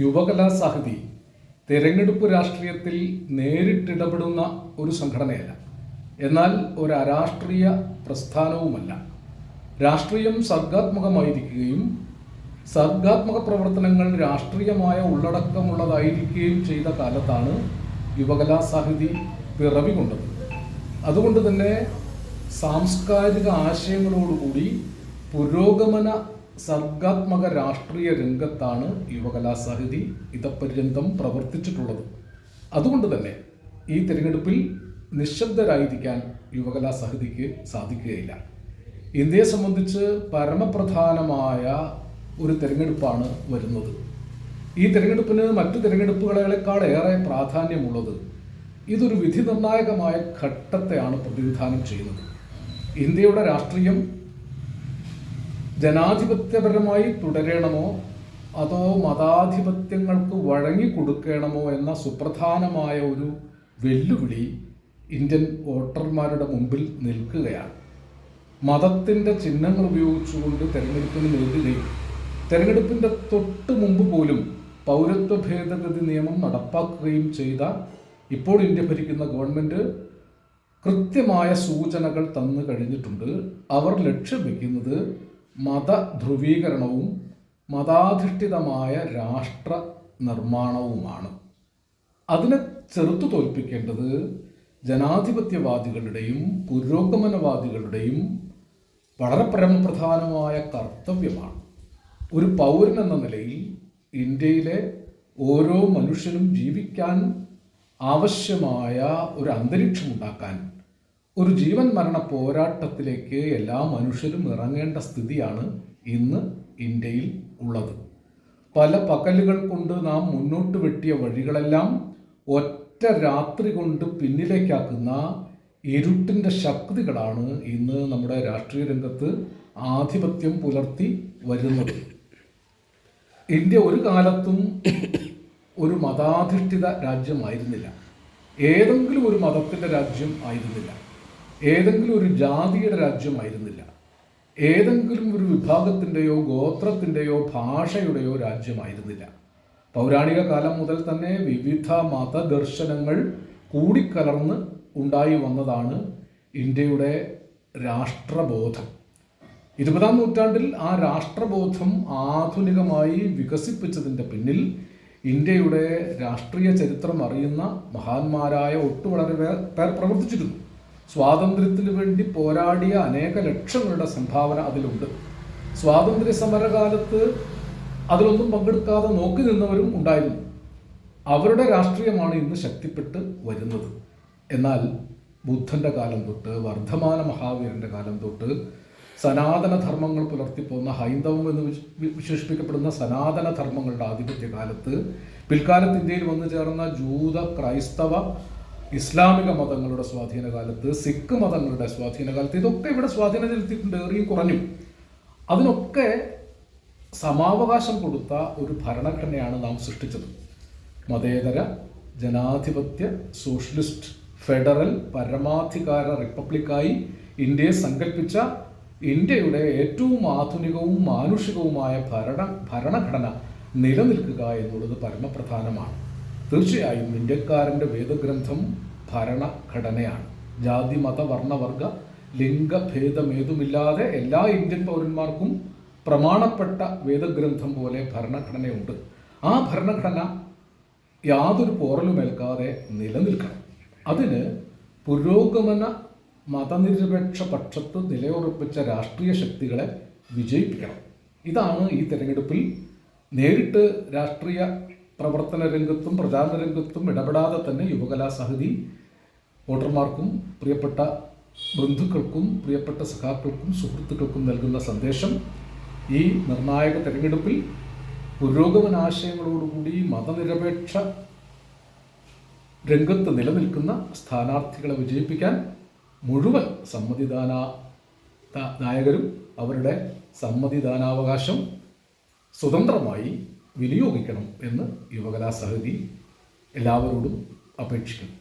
യുവകലാ സാഹിതി തിരഞ്ഞെടുപ്പ് രാഷ്ട്രീയത്തിൽ നേരിട്ടിടപെടുന്ന ഒരു സംഘടനയല്ല. എന്നാൽ ഒരു അരാഷ്ട്രീയ പ്രസ്ഥാനവുമല്ല. രാഷ്ട്രീയം സർഗാത്മകമായിരിക്കുകയും സർഗാത്മക പ്രവർത്തനങ്ങൾ രാഷ്ട്രീയമായ ഉള്ളടക്കമുള്ളതായിരിക്കുകയും ചെയ്ത കാലത്താണ് യുവകലാ സാഹിതി പിറവി അതുകൊണ്ട് തന്നെ സാംസ്കാരിക ആശയങ്ങളോടുകൂടി പുരോഗമന സർഗാത്മക രാഷ്ട്രീയ രംഗത്താണ് യുവകലാ സാഹിതി ഇതപര്യന്തം പ്രവർത്തിച്ചിട്ടുള്ളത്. അതുകൊണ്ട് തന്നെ ഈ തിരഞ്ഞെടുപ്പിൽ നിശബ്ദരായിരിക്കാൻ യുവകലാ സാഹിതിക്ക് സാധിക്കുകയില്ല. ഇന്ത്യയെ സംബന്ധിച്ച് പരമപ്രധാനമായ ഒരു തിരഞ്ഞെടുപ്പാണ് വരുന്നത്. ഈ തിരഞ്ഞെടുപ്പിന് മറ്റു തിരഞ്ഞെടുപ്പുകളെക്കാൾ ഏറെ പ്രാധാന്യമുള്ളത് ഇതൊരു വിധി നിർണായകമായ ഘട്ടത്തെയാണ് പ്രതിനിധാനം ചെയ്യുന്നത്. ഇന്ത്യയുടെ രാഷ്ട്രീയം ജനാധിപത്യപരമായി തുടരണമോ അതോ മതാധിപത്യങ്ങൾക്ക് വഴങ്ങി കൊടുക്കണമോ എന്ന സുപ്രധാനമായ ഒരു വെല്ലുവിളി ഇന്ത്യൻ വോട്ടർമാരുടെ മുമ്പിൽ നിൽക്കുകയാണ്. മതത്തിന്റെ ചിഹ്നങ്ങൾ ഉപയോഗിച്ചുകൊണ്ട് തെരഞ്ഞെടുപ്പിന് നേരിടുകയും തെരഞ്ഞെടുപ്പിന്റെ തൊട്ട് മുമ്പ് പോലും പൗരത്വ ഭേദഗതി നിയമം നടപ്പാക്കുകയും ചെയ്ത ഇപ്പോൾ ഇന്ത്യ ഭരിക്കുന്ന ഗവൺമെന്റ് കൃത്യമായ സൂചനകൾ തന്നു കഴിഞ്ഞിട്ടുണ്ട്. അവർ ലക്ഷ്യം വയ്ക്കുന്നത് മത ധ്രുവീകരണവും മതാധിഷ്ഠിതമായ രാഷ്ട്ര നിർമ്മാണവുമാണ് അതിനെ ചെറുത്തു തോൽപ്പിക്കേണ്ടത് ജനാധിപത്യവാദികളുടെയും പുരോഗമനവാദികളുടെയും വളരെ പരമപ്രധാനമായ കർത്തവ്യമാണ്. ഒരു പൗരൻ എന്ന നിലയിൽ ഇന്ത്യയിലെ ഓരോ മനുഷ്യനും ജീവിക്കാൻ ആവശ്യമായ ഒരു അന്തരീക്ഷം ഉണ്ടാക്കാൻ ഒരു ജീവൻ മരണ പോരാട്ടത്തിലേക്ക് എല്ലാ മനുഷ്യരും ഇറങ്ങേണ്ട സ്ഥിതിയാണ് ഇന്ന് ഇന്ത്യയിൽ ഉള്ളത്. പല പകലുകൾ കൊണ്ട് നാം മുന്നോട്ട് വെട്ടിയ വഴികളെല്ലാം ഒറ്റ രാത്രി കൊണ്ട് പിന്നിലേക്കാക്കുന്ന ഇരുട്ടിന്റെ ശക്തികളാണ് ഇന്ന് നമ്മുടെ രാഷ്ട്രീയ രംഗത്ത് ആധിപത്യം പുലർത്തി വരുന്നത്. ഇന്ത്യ ഒരു കാലത്തും ഒരു മതാധിഷ്ഠിത രാജ്യമായിരുന്നില്ല. ഏതെങ്കിലും ഒരു മതത്തിന്റെ രാജ്യം ആയിരുന്നില്ല. ഏതെങ്കിലും ഒരു ജാതിയുടെ രാജ്യമായിരുന്നില്ല. ഏതെങ്കിലും ഒരു വിഭാഗത്തിന്റെയോ ഗോത്രത്തിന്റെയോ ഭാഷയുടെയോ രാജ്യമായിരുന്നില്ല. പൗരാണിക കാലം മുതൽ തന്നെ വിവിധ മതദർശനങ്ങൾ കൂടിക്കലർന്ന് ഉണ്ടായി വന്നതാണ് ഇന്ത്യയുടെ രാഷ്ട്രബോധം. ഇരുപതാം നൂറ്റാണ്ടിൽ ആ രാഷ്ട്രബോധം ആധുനികമായി വികസിപ്പിച്ചതിന്റെ പിന്നിൽ ഇന്ത്യയുടെ രാഷ്ട്രീയ ചരിത്രം അറിയുന്ന മഹാന്മാരായ ഒട്ടു വളരെ പേർ പ്രവർത്തിച്ചിരുന്നു. സ്വാതന്ത്ര്യത്തിന് വേണ്ടി പോരാടിയ അനേക ലക്ഷങ്ങളുടെ സംഭാവന അതിലുണ്ട്. സ്വാതന്ത്ര്യ സമരകാലത്ത് അതിലൊന്നും പങ്കെടുക്കാതെ നോക്കി നിന്നവരും ഉണ്ടായിരുന്നു. അവരുടെ രാഷ്ട്രീയമാണ് ഇന്ന് ശക്തിപ്പെട്ട് വരുന്നത്. എന്നാൽ ബുദ്ധന്റെ കാലം തൊട്ട് വർദ്ധമാന മഹാവീരന്റെ കാലം തൊട്ട് സനാതനധർമ്മങ്ങൾ പുലർത്തിപ്പോന്ന ഹൈന്ദവം എന്ന് വിശേഷിപ്പിക്കപ്പെടുന്ന സനാതനധർമ്മങ്ങളുടെ ആധിപത്യ കാലത്ത് പിൽക്കാലത്ത് ഇന്ത്യയിൽ വന്നു ചേർന്ന ജൂത ക്രൈസ്തവ ഇസ്ലാമിക മതങ്ങളുടെ സ്വാധീന കാലത്ത് സിഖ് മതങ്ങളുടെ സ്വാധീന കാലത്ത് ഇതൊക്കെ ഇവിടെ സ്വാധീനം ചെലുത്തിയിട്ടുണ്ട് ഏറിയും കുറഞ്ഞു. അതിനൊക്കെ സമാവകാശം കൊടുത്ത ഒരു ഭരണഘടനയാണ് നാം സൃഷ്ടിച്ചത്. മതേതര ജനാധിപത്യ സോഷ്യലിസ്റ്റ് ഫെഡറൽ പരമാധികാര റിപ്പബ്ലിക്കായി ഇന്ത്യയെ സങ്കല്പിച്ച ഇന്ത്യയുടെ ഏറ്റവും ആധുനികവും മാനുഷികവുമായ ഭരണ ഭരണഘടന നിലനിൽക്കുക എന്നുള്ളത് പരമപ്രധാനമാണ്. തീർച്ചയായും ഇന്ത്യക്കാരന്റെ വേദഗ്രന്ഥം ഭരണഘടനയാണ്. ജാതി മത വർണവർഗ ലിംഗഭേദമേതുമില്ലാതെ എല്ലാ ഇന്ത്യൻ പൗരന്മാർക്കും പ്രമാണപ്പെട്ട വേദഗ്രന്ഥം പോലെ ഭരണഘടനയുണ്ട്. ആ ഭരണഘടന യാതൊരു പോറലുമേൽക്കാതെ നിലനിൽക്കണം. അതിന് പുരോഗമന മതനിരപേക്ഷ പക്ഷത്ത് നിലയുറപ്പിച്ച രാഷ്ട്രീയ ശക്തികളെ വിജയിപ്പിക്കണം. ഇതാണ് ഈ തെരഞ്ഞെടുപ്പിൽ നേരിട്ട് രാഷ്ട്രീയ പ്രവർത്തന രംഗത്തും പ്രചാരണ രംഗത്തും ഇടപെടാതെ തന്നെ യുവകലാ സഹതി വോട്ടർമാർക്കും പ്രിയപ്പെട്ട ബന്ധുക്കൾക്കും പ്രിയപ്പെട്ട സഖാക്കൾക്കും സുഹൃത്തുക്കൾക്കും നൽകുന്ന സന്ദേശം. ഈ നിർണായക തെരഞ്ഞെടുപ്പിൽ പുരോഗമനാശയങ്ങളോടുകൂടി മതനിരപേക്ഷ രംഗത്ത് നിലനിൽക്കുന്ന സ്ഥാനാർത്ഥികളെ വിജയിപ്പിക്കാൻ മുഴുവൻ സമ്മതിദാന നായകരും അവരുടെ സമ്മതിദാനാവകാശം സ്വതന്ത്രമായി വിനിയോഗിക്കണം എന്ന് യുവകലാ സമിതി എല്ലാവരോടും അപേക്ഷിക്കുന്നു.